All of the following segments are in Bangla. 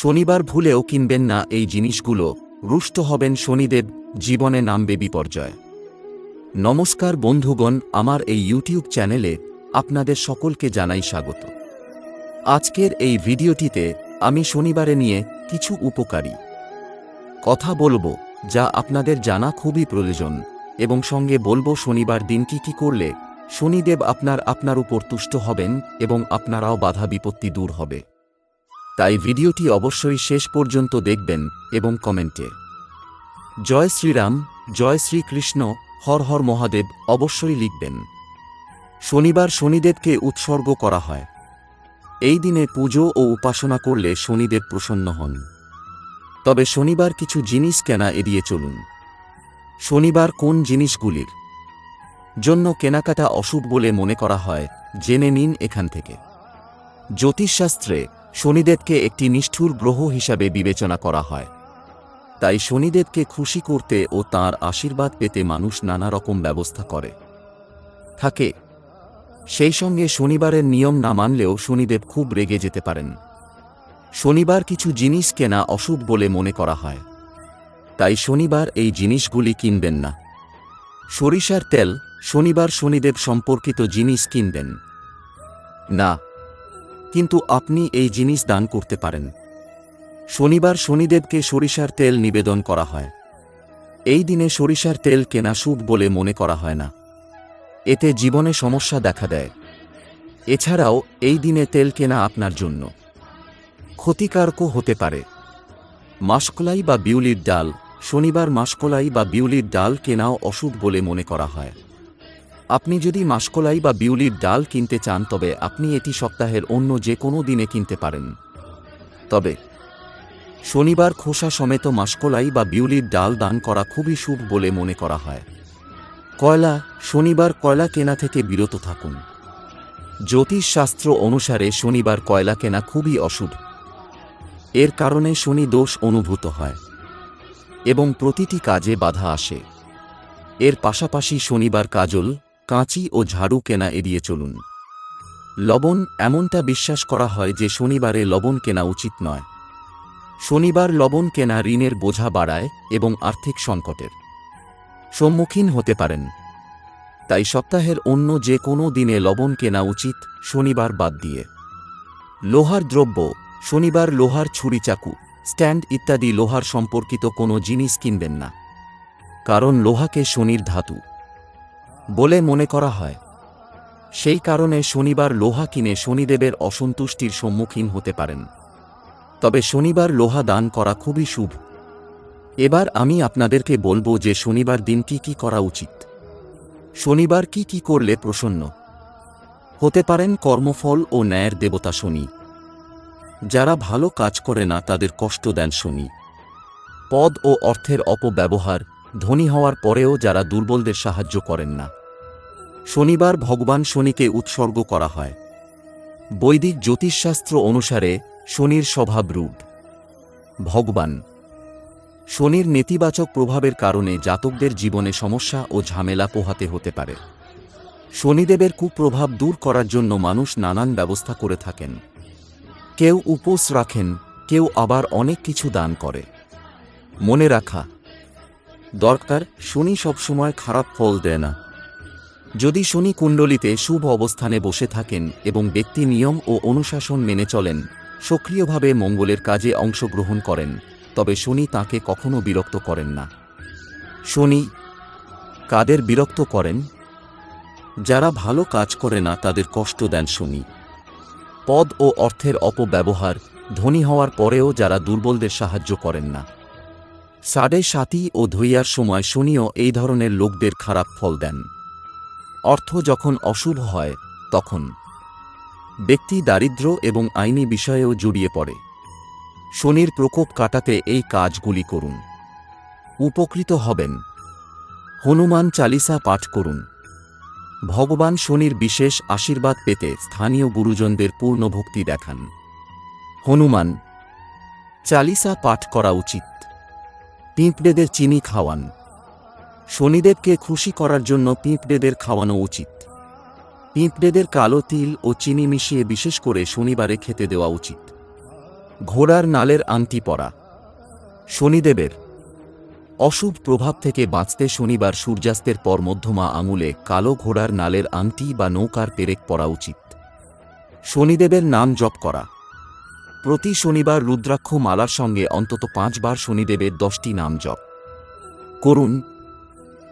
শনিবার ভুলেও কিনবেন না এই জিনিসগুলো। রুষ্ট হবেন শনিদেব, জীবনে নামবে বিপর্যয়। নমস্কার বন্ধুগণ, আমার এই ইউটিউব চ্যানেলে আপনাদের সকলকে জানাই স্বাগত। আজকের এই ভিডিওটিতে আমি শনিবারে নিয়ে কিছু উপকারী কথা বলব, যা আপনাদের জানা খুবই প্রয়োজন এবং সঙ্গে বলব শনিবার দিন কি কি করলে শনিদেব আপনার আপনার উপর তুষ্ট হবেন এবং আপনারাও বাধা বিপত্তি দূর হবে। তাই ভিডিওটি অবশ্যই শেষ পর্যন্ত দেখবেন এবং কমেন্টে। জয় শ্রীরাম, জয় শ্রীকৃষ্ণ, হর হর মহাদেব অবশ্যই লিখবেন। শনিবার শনিদেবকে উৎসর্গ করা হয়। এই দিনে পুজো ও উপাসনা করলে শনিদেব প্রসন্ন হন। তবে শনিবার কিছু জিনিস কেনা এড়িয়ে চলুন। শনিবার কোন জিনিসগুলির জন্য কেনাকাটা অশুভ বলে মনে করা হয়, জেনে নিন এখান থেকে। জ্যোতিষশাস্ত্রে শনিদেবকে একটি নিষ্ঠুর গ্রহ হিসাবে বিবেচনা করা হয়। তাই শনিদেবকে খুশি করতে ও তার আশীর্বাদ পেতে মানুষ নানা রকম ব্যবস্থা করে। থাকে। সেই সঙ্গে শনিবারের নিয়ম না মানলেও শনিদেব খুব রেগে যেতে পারেন। শনিবার কিছু জিনিস কেনা অশুভ বলে মনে করা হয়। তাই শনিবার এই জিনিসগুলি কিনবেন না। সরিষার তেল, শনিবার শনিদেব সম্পর্কিত জিনিস কিনবেন। না কিন্তু আপনি এই জিনিস দান করতে পারেন। শনিবার শনিদেবকে সরিষার তেল নিবেদন করা হয়। এই দিনে সরিষার তেল কেনা শুভ বলে মনে করা হয় না। এতে জীবনে সমস্যা দেখা দেয়। এছাড়াও, এই দিনে তেল কেনা আপনার জন্য ক্ষতিকারকও হতে পারে। মাসকলাই বা বিউলির ডাল, শনিবার মাসকলাই বা বিউলির ডাল কেনাও অশুভ বলে মনে করা হয়। আপনি যদি মাসকলাই বা বিউলির ডাল কিনতে চান, তবে আপনি এটি সপ্তাহের অন্য যে কোনো দিনে কিনতে পারেন। তবে, শনিবার খোসা সমেত মাসকলাই বা বিউলির ডাল দান করা খুবই শুভ বলে মনে করা হয়। কয়লা, শনিবার কয়লা কেনা থেকে বিরত থাকুন। জ্যোতিষশাস্ত্র অনুসারে শনিবার কয়লা কেনা খুবই অশুভ। এর কারণে শনি দোষ অনুভূত হয় এবং প্রতিটি কাজে বাধা আসে। এর পাশাপাশি শনিবার কাজল কাঁচি ও ঝাড়ু কেনা এড়িয়ে চলুন। লবণ এমনটা বিশ্বাস করা হয় যে শনিবারে লবণ কেনা উচিত নয়। শনিবার লবণ কেনা ঋণের বোঝা বাড়ায় এবং আর্থিক সংকটের সম্মুখীন হতে পারেন। তাই সপ্তাহের অন্য যে কোনো দিনে লবণ কেনা উচিত শনিবার বাদ দিয়ে। লোহার দ্রব্য, শনিবার লোহার ছুরি চাকু, স্ট্যান্ড ইত্যাদি লোহার সম্পর্কিত কোনো জিনিস কিনবেন না। কারণ লোহাকে শনির ধাতু। বলে মনে করা হয়। সেই কারণে শনিবার লোহা কিনে শনিদেবের অসন্তুষ্টির সম্মুখীন হতে পারেন। তবে শনিবার লোহা দান করা খুবই শুভ। এবার আমি আপনাদেরকে বলব যে শনিবার দিন কি কি করা উচিত। শনিবার কি কি করলে প্রসন্ন? হতে পারেন কর্মফল ও ন্যায়ের দেবতা শনি। যারা ভালো কাজ করে না, তাদের কষ্ট দেন শনি। পদ ও অর্থের অপব্যবহার ধনী হওয়ার পরেও যারা দুর্বলদের সাহায্য করেন না। শনিবার ভগবান শনিকে উৎসর্গ করা হয়। বৈদিক জ্যোতিষশাস্ত্র অনুসারে শনির স্বভাব রূপ। ভগবান, শনির নেতিবাচক প্রভাবের কারণে জাতকদের জীবনে সমস্যা ও ঝামেলা পোহাতে হতে পারে। শনিদেবের কুপ্রভাব দূর করার জন্য মানুষ নানান ব্যবস্থা করে থাকেন। কেউ উপোস রাখেন, কেউ আবার অনেক কিছু দান করে। মনে রাখা, দরকার শনি সবসময় খারাপ ফল দেয় না। যদি শনি কুণ্ডলিতে শুভ অবস্থানে বসে থাকেন এবং ব্যক্তি নিয়ম ও অনুশাসন মেনে চলেন, সক্রিয়ভাবে মঙ্গলের কাজে অংশগ্রহণ করেন, তবে শনি তাকে কখনো বিরক্ত করেন না। শনি কাদের বিরক্ত করেন? যারা ভালো কাজ করে না, তাদের কষ্ট দেন শনি। পদ ও অর্থের অপব্যবহার ধনী হওয়ার পরেও যারা দুর্বলদের সাহায্য করেন না। সাড়ে সাতি ও ধৈয়ার সময় শনিও এই ধরনের লোকদের খারাপ ফল দেন। অর্থ যখন অশুভ হয়, তখন। ব্যক্তি দারিদ্র এবং আইনি বিষয়েও জড়িয়ে পড়ে। শনির প্রকোপ কাটাতে এই কাজগুলি করুন। উপকৃত হবেন। হনুমান চালিসা পাঠ করুন। ভগবান শনির বিশেষ আশীর্বাদ পেতে স্থানীয় গুরুজনদের পূর্ণ ভক্তি দেখান। হনুমান, চালিসা পাঠ করা উচিত। পিঁপড়েদের চিনি খাওয়ান। শনিদেবকে খুশি করার জন্য পিঁপড়েদের খাওয়ানো উচিত। পিঁপড়েদের কালো তিল ও চিনি মিশিয়ে বিশেষ করে শনিবারে খেতে দেওয়া উচিত। ঘোড়ার নালের আংটি পরা। শনিদেবের অশুভ প্রভাব থেকে বাঁচতে শনিবার সূর্যাস্তের পর মধ্যমা আঙুলে কালো ঘোড়ার নালের আংটি বা নৌকার পেরেক পরা উচিত। শনিদেবের নাম জপ করা। প্রতি শনিবার রুদ্রাক্ষ মালার সঙ্গে অন্তত পাঁচবার শনিদেবের দশটি নাম জপ। করুন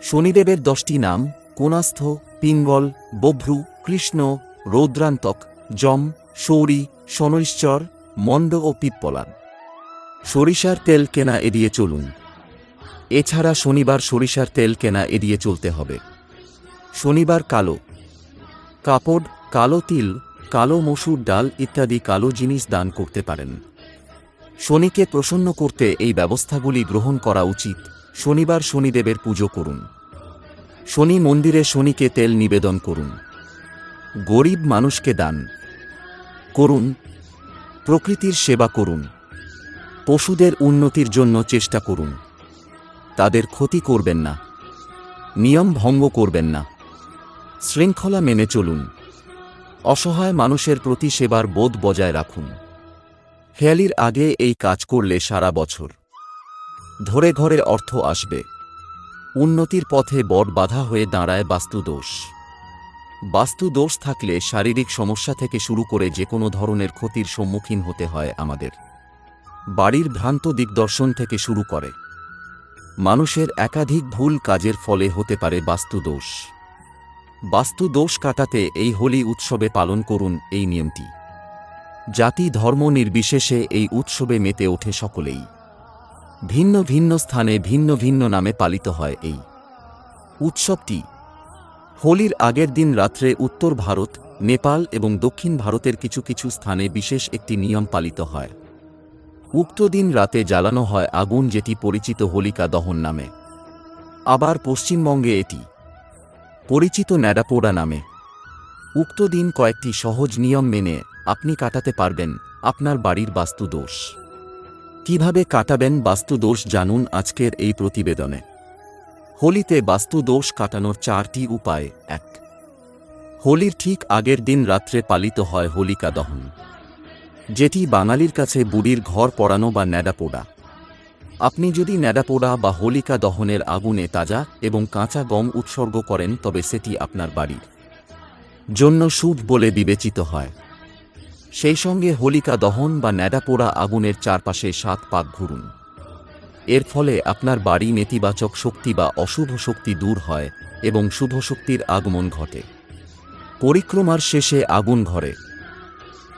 শনিদেবের দশটি নাম কোনাস্থ পিঙ্গল, বভ্রু, কৃষ্ণ, রৌদ্রান্তক, যম শৌরী শনৈশ্চর, মন্দ ও পিপ্পলাদ সরিষার তেল কেনা এড়িয়ে চলুন। এছাড়া শনিবার সরিষার তেল কেনা এড়িয়ে চলতে হবে। শনিবার কালো। কাপড়, কালো তিল, কালো মসুর ডাল ইত্যাদি কালো জিনিস দান করতে পারেন। শনিকে প্রসন্ন করতে এই ব্যবস্থাগুলি গ্রহণ করা উচিত। শনিবার শনিদেবের পুজো করুন। শনি মন্দিরে শনিকে তেল নিবেদন করুন। গরিব মানুষকে দান করুন। প্রকৃতির সেবা করুন। পশুদের উন্নতির জন্য চেষ্টা করুন। তাদের ক্ষতি করবেন না। নিয়ম ভঙ্গ করবেন না। শৃঙ্খলা মেনে চলুন। অসহায় মানুষের প্রতি সেবার বোধ বজায় রাখুন। হেয়ালির আগে এই কাজ করলে সারা বছর ধরে ঘরে অর্থ আসবে। উন্নতির পথে বড় বাধা হয়ে দাঁড়ায় বাস্তুদোষ। বাস্তুদোষ থাকলে শারীরিক সমস্যা থেকে শুরু করে যে কোনো ধরনের ক্ষতির সম্মুখীন হতে হয় আমাদের। বাড়ির ভ্রান্ত দিগদর্শন থেকে শুরু করে। মানুষের একাধিক ভুল কাজের ফলে হতে পারে বাস্তুদোষ। বাস্তুদোষ কাটাতে এই হোলি উৎসবে পালন করুন এই নিয়মটি। জাতি ধর্ম নির্বিশেষে এই উৎসবে মেতে ওঠে সকলেই। ভিন্ন ভিন্ন স্থানে ভিন্ন ভিন্ন নামে পালিত হয় এই উৎসবটি। হোলির আগের দিন রাত্রে উত্তর ভারত, নেপাল এবং দক্ষিণ ভারতের কিছু কিছু স্থানে বিশেষ একটি নিয়ম পালিত হয়। উক্ত দিন রাতে জ্বালানো হয় আগুন যেটি পরিচিত হোলিকা দহন নামে। আবার পশ্চিমবঙ্গে এটি পরিচিত ন্যাডাপোড়া নামে। উক্ত দিন কয়েকটি সহজ নিয়ম মেনে আপনি কাটাতে পারবেন আপনার বাড়ির বাস্তুদোষ। কীভাবে কাটাবেন বাস্তুদোষ জানুন আজকের এই প্রতিবেদনে। হোলিতে বাস্তুদোষ কাটানোর চারটি উপায় এক। হোলির ঠিক আগের দিন রাত্রে পালিত হয় হোলিকা দহন। যেটি বাঙালির কাছে বুড়ির ঘর পড়ানো বা ন্যাডাপোড়া। আপনি যদি ন্যাডাপোড়া বা হোলিকা দহনের আগুনে তাজা এবং কাঁচা গম উৎসর্গ করেন, তবে সেটি আপনার বাড়ির জন্য শুভ বলে বিবেচিত হয়। সেই সঙ্গে হোলিকা দহন বা ন্যাডাপোড়া আগুনের চারপাশে সাত পাক ঘুরুন। এর ফলে আপনার বাড়ি নেতিবাচক শক্তি বা অশুভ শক্তি দূর হয় এবং শুভ শক্তির আগমন ঘটে। পরিক্রমার শেষে আগুন ঘরে।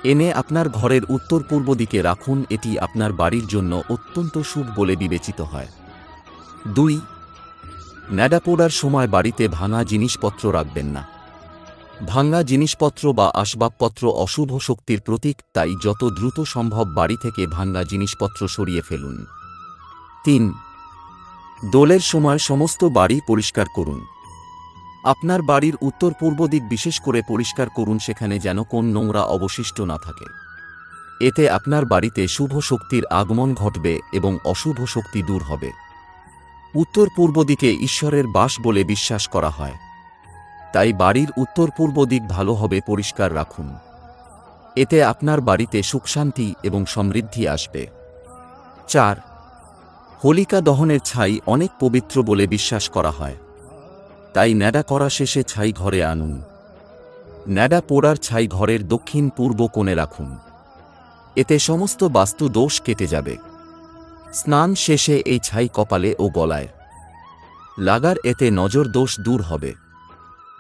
এনে আপনার ঘরের উত্তর পূর্ব দিকে রাখুন, এটি আপনার বাড়ির জন্য অত্যন্ত শুভ বলে বিবেচিত হয়। দুই ন্যাডা পোড়ার সময় বাড়িতে ভাঙা জিনিসপত্র রাখবেন না। ভাঙা জিনিসপত্র বা আসবাবপত্র অশুভ শক্তির প্রতীক, তাই যত দ্রুত সম্ভব বাড়ি থেকে ভাঙ্গা জিনিসপত্র সরিয়ে ফেলুন। তিন, দোলের সময় সমস্ত বাড়ি পরিষ্কার করুন। আপনার বাড়ির উত্তর পূর্ব দিক বিশেষ করে পরিষ্কার করুন, সেখানে যেন কোন নোংরা অবশিষ্ট না থাকে। এতে আপনার বাড়িতে শুভ শক্তির আগমন ঘটবে এবং অশুভ শক্তি দূর হবে। উত্তর পূর্ব দিকে ঈশ্বরের বাস বলে বিশ্বাস করা হয়। তাই বাড়ির উত্তর পূর্ব দিক ভালোভাবে পরিষ্কার রাখুন। এতে আপনার বাড়িতে সুখশান্তি এবং সমৃদ্ধি আসবে। চার, হোলিকা দহনের ছাই অনেক পবিত্র বলে বিশ্বাস করা হয়। তাই ন্যাডা করা শেষে ছাই ঘরে আনুন। ন্যাডা পোড়ার ছাই ঘরের দক্ষিণ পূর্ব কোণে রাখুন। এতে সমস্ত বাস্তু দোষ কেটে যাবে। স্নান শেষে এই ছাই কপালে ও গলায়। লাগার এতে নজর দোষ দূর হবে।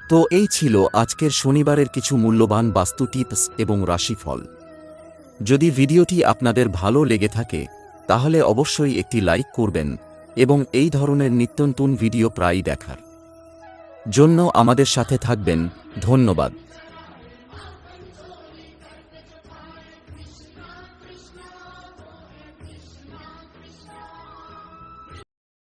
তো এই ছিল আজকের শনিবারের কিছু মূল্যবান বাস্তু টিপস এবং রাশিফল। যদি ভিডিওটি আপনাদের ভালো লেগে থাকে, তাহলে অবশ্যই একটি লাইক করবেন এবং এই ধরনের নিত্যন্তন ভিডিও প্রায়ই দেখার জন্য আমাদের সাথে থাকবেন। ধন্যবাদ।